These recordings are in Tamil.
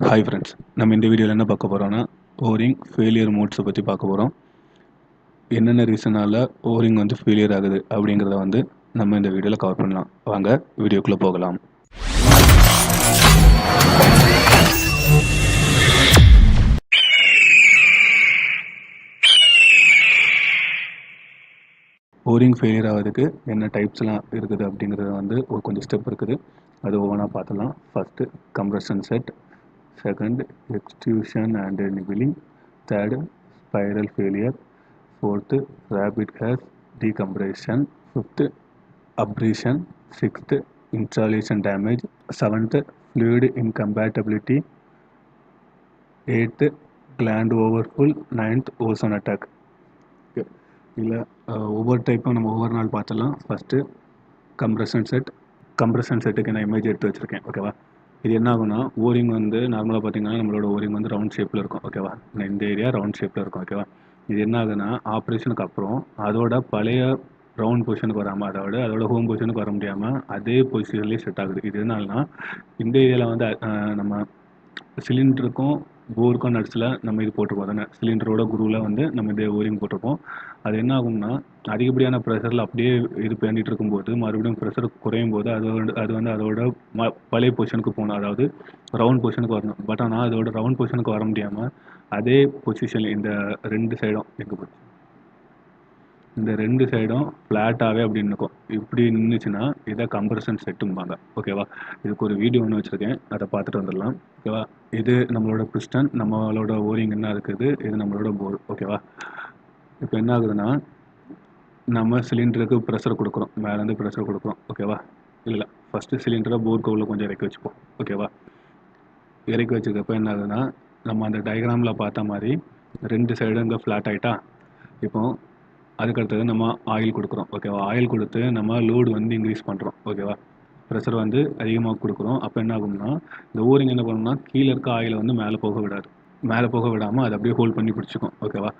ஹாய் ஃப்ரெண்ட்ஸ் நம்ம இந்த வீடியோவில் என்ன பார்க்க போகிறோம்னா ஓரிங் ஃபெயிலியர் மோட்ஸை பற்றி பார்க்க போகிறோம் என்னென்ன ரீசனால் ஓரிங் வந்து ஃபெயிலியர் ஆகுது அப்படிங்கிறத வந்து நம்ம இந்த வீடியோவில் கவர் பண்ணலாம். வாங்க வீடியோக்குள்ளே போகலாம். ஓரிங் ஃபெயிலியர் ஆகிறதுக்கு என்ன டைப்ஸ்லாம் இருக்குது அப்படிங்கிறது வந்து ஒரு கொஞ்சம் ஸ்டெப் இருக்குது. அது ஒவ்வொன்றா பார்த்துலாம் first compression set second extrusion and nibbling third spiral failure. Fourth rapid gas decompression. Fifth abrasion sixth installation damage seventh fluid incompatibility eighth gland overfill ninth ozone attack இல்லை ஒவ்வொரு டைப்பும் நம்ம ஒவ்வொரு நாள் பார்த்துடலாம். ஃபஸ்ட்டு கம்ப்ரஷன் செட் கம்ப்ரஷன் செட்டுக்கு நான் இமேஜ் எடுத்து வச்சுருக்கேன். ஓகேவா இது என்ன ஆகும்னா ஓரிங் வந்து நார்மலாக பார்த்தீங்கன்னா நம்மளோட ஓரிங் வந்து ரவுண்ட் ஷேப்பில் இருக்கும் ஓகேவா இந்த ஏரியா ரவுண்ட் ஷேப்பில் இருக்கும் ஓகேவா இது என்ன ஆகுதுன்னா ஆப்ரேஷனுக்கு அப்புறம் அதோட பழைய ரவுண்ட் பொசிஷனுக்கு வராமல் அதாவது அதோட ஹோம் பொசிஷனுக்கு வர முடியாமல் அதே பொசிஷன்லேயே செட் ஆகுது. இது எதனாலனா இந்த ஏரியாவில் வந்து நம்ம சிலிண்டருக்கும் போருக்கும் நட்ஸில் நம்ம இது போட்டிருப்போம் தானே? சிலிண்டரோட குருவில் வந்து நம்ம இந்த ஓரிங் போட்டிருப்போம். அது என்ன ஆகும்னா அதிகப்படியான ப்ரெஷரில் அப்படியே இது பண்ணிட்டு இருக்கும்போது மறுபடியும் ப்ரெஷர் குறையும் போது அதோட அது வந்து அதோட ம பழைய பொசிஷனுக்கு போகணும். அதாவது ரவுண்ட் பொசிஷனுக்கு வரணும். பட் ஆனால் அதோட ரவுண்ட் பொசிஷனுக்கு வர முடியாமல் அதே பொசிஷன் இந்த ரெண்டு சைடும் எங்கே போச்சு? இந்த ரெண்டு சைடும் ஃப்ளாட்டாகவே அப்படின்னு இருக்கும் இப்படி நின்றுச்சுன்னா இதை கம்ப்ரஷன் செட்டும்பாங்க ஓகேவா இதுக்கு ஒரு வீடியோ ஒன்று வச்சுருக்கேன். அதை பார்த்துட்டு வந்துடலாம். ஓகேவா இது நம்மளோட பிஸ்டன் நம்மளோட ஓரிங் என்ன இருக்குது? இது நம்மளோட போர் ஓகேவா இப்போ என்ன ஆகுதுன்னா நம்ம சிலிண்டருக்கு ப்ரெஷர் கொடுக்குறோம். மேலேருந்து ப்ரெஷர் கொடுக்குறோம். ஓகேவா இல்லை ஃபஸ்ட்டு சிலிண்டரை போர்க்கு உள்ள கொஞ்சம் இறக்கி வச்சுப்போம். ஓகேவா இறக்கி வச்சுக்கப்போ என்ன ஆகுதுன்னா நம்ம அந்த டயக்ராமில் பார்த்த மாதிரி ரெண்டு சைடும் இங்கே ஃப்ளாட் ஆகிட்டா இப்போ அதுக்கடுத்தது நம்ம ஆயில் கொடுக்குறோம். ஓகேவா ஆயில் கொடுத்து நம்ம லோடு வந்து இன்க்ரீஸ் பண்ணுறோம் ஓகேவா ப்ரெஷர் வந்து அதிகமாக கொடுக்குறோம். அப்போ என்ன ஆகும்னா இந்த ஊரிங் என்ன பண்ணணும்னா கீழே இருக்க ஆயிலை வந்து மேலே போக விடாது. மேலே போக விடாமல் அதை அப்படியே ஹோல்ட் பண்ணி பிடிச்சிக்கும். ஓகேவா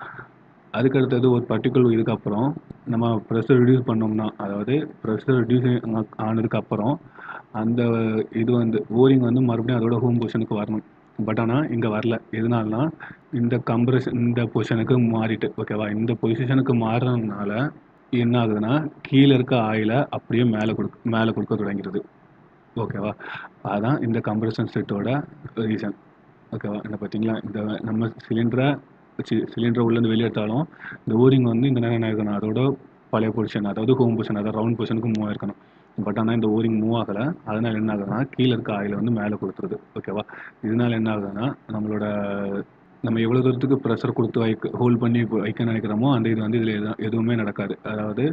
அதுக்கடுத்தது ஒரு பர்டிகுலர் இதுக்கப்புறம் நம்ம ப்ரெஷர் ரிடியூஸ் பண்ணோம்னா அதாவது ப்ரெஷர் ரிடியூஸ் ஆனதுக்கப்புறம் அந்த இது வந்து ஓரிங் வந்து மறுபடியும் அதோட ஹோம் பொசிஷனுக்கு வரணும். பட் ஆனால் இங்கே வரல. எதனால்னா இந்த கம்ப்ரஷன் இந்த பொசிஷனுக்கு மாறிட்டு ஓகேவா இந்த பொசிஷனுக்கு மாறுறதுனால என்ன ஆகுதுன்னா கீழே இருக்க ஆயிலை அப்படியே மேலே கொடுக்க மேலே கொடுக்க தொடங்கிடுது. ஓகேவா அதான் இந்த கம்ப்ரஷன் செட்டோட ரீசன் ஓகேவா என்ன பார்த்தீங்களா இந்த நம்ம சிலிண்டரை சிலிண்டரை உள்ளேருந்து வெளியே எடுத்தாலும் இந்த ஓரிங் வந்து இந்த நேரம் என்ன இருக்கணும் அதோட பழைய பொசிஷன் அதாவது ஹோம் பொசிஷன் அதாவது ரவுண்ட் பொசிஷனுக்கு மூவ் ஆயிருக்கணும். பட் ஆனால் இந்த ஓரிங் மூவ் ஆகலை. அதனால என்ன ஆகுதுன்னா கீழே இருக்க ஆயில் வந்து மேலே கொடுத்துருது. ஓகேவா இதனால என்ன ஆகுதுன்னா நம்மளோட நம்ம எவ்வளோ தூரத்துக்கு ப்ரெஷர் கொடுத்து வைக்க ஹோல்ட் பண்ணி வைக்க நினைக்கிறோமோ அந்த இது வந்து இதில் எதுவும் எதுவுமே நடக்காது. அதாவது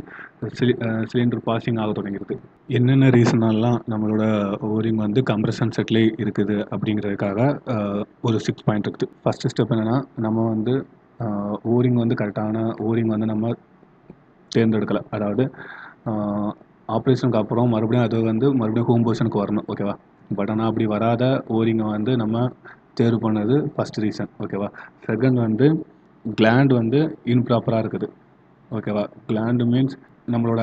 சிலி சிலிண்டர் பாசிங் ஆக தொடங்கிடுது. என்னென்ன ரீசனாலாம் நம்மளோட ஓரிங் வந்து கம்ப்ரஷன் செட்லேயே இருக்குது அப்படிங்கிறதுக்காக ஒரு சிக்ஸ் பாயிண்ட் இருக்குது ஃபஸ்ட்டு ஸ்டெப் என்னென்னா நம்ம வந்து ஓரிங் வந்து கரெக்டான ஓரிங் வந்து நம்ம தேர்ந்தெடுக்கலை. அதாவது ஆப்ரேஷனுக்கு அப்புறம் மறுபடியும் அது வந்து மறுபடியும் ஹோம் பொசிஷனுக்கு வரணும் ஓகேவா பட் ஆனால் அப்படி வராத ஓரிங்கை வந்து நம்ம தேர்வு பண்ணது ஃபஸ்ட் ரீசன் ஓகேவா செகண்ட் வந்து கிளாண்ட் வந்து இன்ப்ராப்பராக இருக்குது. ஓகேவா கிளாண்டு மீன்ஸ் நம்மளோட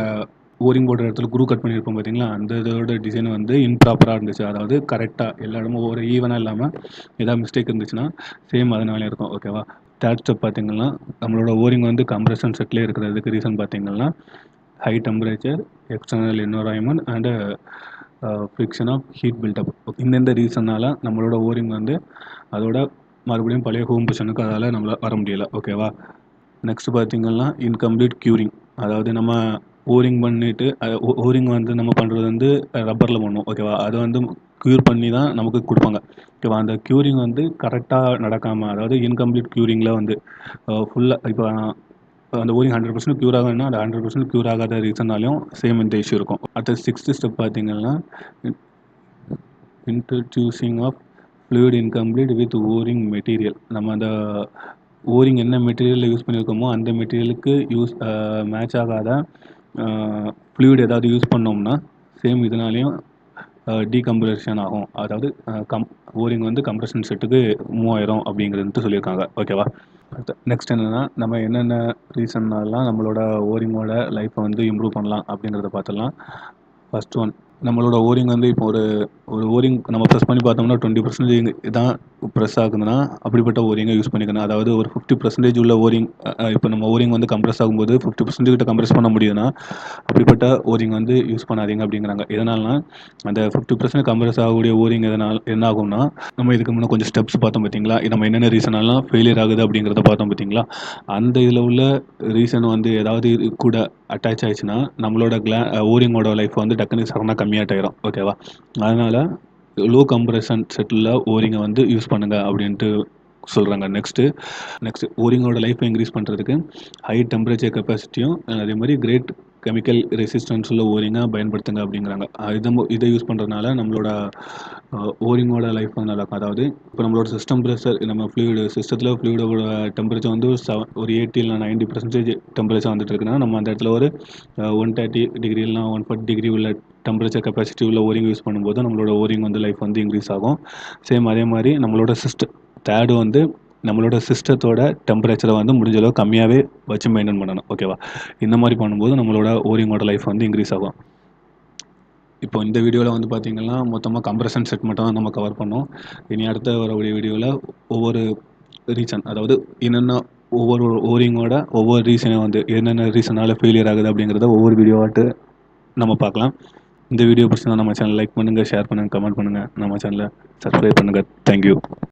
ஓரிங் போடுற இடத்துல குரூ கட் பண்ணியிருப்போம் பார்த்தீங்களா? அந்த இதோட டிசைன் வந்து இன்ப்ராப்பராக இருந்துச்சு. அதாவது கரெக்டாக எல்லா இடமும் ஒரு ஈவனாக இல்லாமல் ஏதாவது மிஸ்டேக் இருந்துச்சுன்னா சேம் அதனாலே இருக்கும். ஓகேவா தேர்ட் ஸ்டெப் பார்த்தீங்கன்னா நம்மளோட ஓரிங் வந்து கம்ப்ரஷன் செட்லேயே இருக்கிறதுக்கு ரீசன் பார்த்தீங்கன்னா high temperature external environment and friction of heat buildup இந்தந்த ரீசனால் நம்மளோட ஓரிங் வந்து அதோட மறுபடியும் பழைய ஹோம் பொசிஷனுக்கு அதால் நம்மளால் வர முடியலை. ஓகேவா நெக்ஸ்ட் பார்த்தீங்கன்னா இன்கம்ப்ளீட் க்யூரிங் அதாவது நம்ம ஓரிங் பண்ணிவிட்டு ஓரிங் வந்து நம்ம பண்ணுறது வந்து ரப்பரில் பண்ணுவோம் ஓகேவா அதை வந்து க்யூர் பண்ணி தான் நமக்கு கொடுப்பாங்க. ஓகேவா அந்த க்யூரிங் வந்து கரெக்டாக நடக்காமல் அதாவது இன்கம்ப்ளீட் க்யூரிங்கில் வந்து ஃபுல்லாக இப்போ அந்த ஓரிங் ஹண்ட்ரட் பர்சன்ட் க்யூர் ஆகணும்னா அந்த ஹண்ட்ரட் பர்சன்ட் க்யூர் ஆகாத ரீசன்னாலையும் சேம் இந்த இஷ்யூ இருக்கும். அடுத்த சிக்ஸ்த்து ஸ்டெப் பார்த்தீங்கன்னா introducing of fluid incomplete with O ring material நம்ம அந்த ஓரிங் என்ன மெட்டீரியலில் யூஸ் பண்ணியிருக்கோமோ அந்த மெட்டீரியலுக்கு யூஸ் மேட்ச் ஆகாத ஃப்ளூயிட் ஏதாவது யூஸ் பண்ணோம்னா சேம் இதனாலையும் டீகம்ப்ரஷன் ஆகும். அதாவது கம் ஓரிங் வந்து கம்ப்ரஷன் செட்டுக்கு மூவாயிரம் அப்படிங்கிறது சொல்லியிருக்காங்க. ஓகேவா நெக்ஸ்ட் என்னென்னா நம்ம என்னென்ன ரீசன்னாலாம் நம்மளோட ஓரிங்கோட லைஃப்பை வந்து இம்ப்ரூவ் பண்ணலாம் அப்படிங்கிறத பார்த்துடலாம். ஃபஸ்ட் ஒன் நம்மளோட ஓரிங் வந்து இப்போ ஒரு ஒரு ஓரிங் நம்ம ப்ரெஸ் பண்ணி பார்த்தோம்னா டுவெண்ட்டி பர்சன்டேஜ் தான் ப்ரெஸ் ஆகுதுன்னா அப்படிப்பட்ட ஓரிங்கை யூஸ் பண்ணிக்கணும். அதாவது ஒரு ஃபிஃப்டி பர்சன்டேஜ் உள்ள ஓரிங் இப்போ நம்ம ஓரிங் வந்து கம்ப்ரஸ் ஆகும்போது ஃபிஃப்டி பர்சன்டேஜ் கிட்ட கம்ப்ரஸ் பண்ண முடியுதுன்னா அப்படிப்பட்ட ஓரிங் வந்து யூஸ் பண்ணாதீங்க அப்படிங்கிறாங்க. எதனால்னா அந்த ஃபிஃப்டி பர்சன்ட் கம்ப்ரஸ் ஆகக்கூடிய ஓரிங் எதனால் என்ன ஆகும்னா நம்ம இதுக்கு முன்னே கொஞ்சம் ஸ்டெப்ஸ் பார்த்தோம் பார்த்தீங்களா? இது நம்ம என்னென்ன ரீசனாலாம் ஃபெயிலியர் ஆகுது அப்படிங்கிறத பார்த்தோம் பார்த்தீங்களா? அந்த இதில் உள்ள ரீசன் வந்து ஏதாவது கூட அட்டாச் ஆயிடுச்சுன்னா நம்மளோட கிளா ஓரிங்கோட லைஃப் வந்து டக்குனு சடனாக கம்மியாகிட்டாயிரும் ஓகேவா அதனால் லோ கம்ப்ரெஷன் செட்டில் ஓரிங்கை வந்து யூஸ் பண்ணுங்கள் அப்படின்ட்டு சொல்கிறாங்க நெக்ஸ்ட்டு நெக்ஸ்ட் ஓரிங்கோட லைஃப்பை இன்க்ரீஸ் பண்ணுறதுக்கு ஹை டெம்பரேச்சர் கெப்பாசிட்டியும் அதே மாதிரி கிரேட் கெமிக்கல் ரெசிஸ்டன்ஸ் உள்ள ஓரிங்காக பயன்படுத்துங்க அப்படிங்கிறாங்க. இதை இதை யூஸ் பண்ணுறதுனால நம்மளோட ஓரிங்கோட லைஃப் வந்து நல்லா அதாவது இப்போ நம்மளோட சிஸ்டம் ப்ரெஷர் நம்ம ஃப்ளூயிடு சிஸ்டத்தில் ஃப்ளூயிடோட டெம்பரேச்சர் வந்து ஒரு செவன் ஒரு எயிட்டி இல்லை நைன்டி பர்சன்டேஜ் டெம்பரேச்சர் வந்துட்டு இருக்குன்னா நம்ம அந்த இடத்துல ஒரு ஒன் தேர்ட்டி டிகிரி இல்லைனா ஒன் ஃபார்ட்டி டிகிரி உள்ள டெம்பரேச்சர் கெப்பாசிட்டி உள்ள ஓரிங் யூஸ் பண்ணும்போது நம்மளோட ஓரிங் வந்து லைஃப் வந்து இன்க்ரீஸ் ஆகும். சேம் அதே மாதிரி நம்மளோட சிஸ்டம் தேர்டு வந்து நம்மளோட சிஸ்டத்தோட டெம்பரேச்சரை வந்து முடிஞ்ச அளவு கம்மியாகவே வச்சு மெயின்டைன் பண்ணணும். ஓகேவா இந்த மாதிரி பண்ணும்போது நம்மளோட ஓரியங்கோட லைஃப் வந்து இன்க்ரீஸ் ஆகும். இப்போ இந்த வீடியோவில் வந்து பார்த்தீங்கன்னா மொத்தமாக கம்ப்ரஷன் செட் மட்டும் தான் நம்ம கவர் பண்ணோம். இனி அடுத்த வரக்கூடிய வீடியோவில் ஒவ்வொரு ரீசன் அதாவது என்னென்ன ஒவ்வொரு ஓரிங்கோட ஒவ்வொரு ரீசனை வந்து என்னென்ன ரீசனால் ஃபெயிலியர் ஆகுது அப்படிங்கிறத ஒவ்வொரு வீடியோவாட்டு நம்ம பார்க்கலாம். இந்த வீடியோ பிடிச்சிருந்தா நம்ம சேனல் லைக் பண்ணுங்கள் ஷேர் பண்ணுங்கள் கமெண்ட் பண்ணுங்கள் நம்ம சேனலை சப்ஸ்கிரைப் பண்ணுங்கள் தேங்க்யூ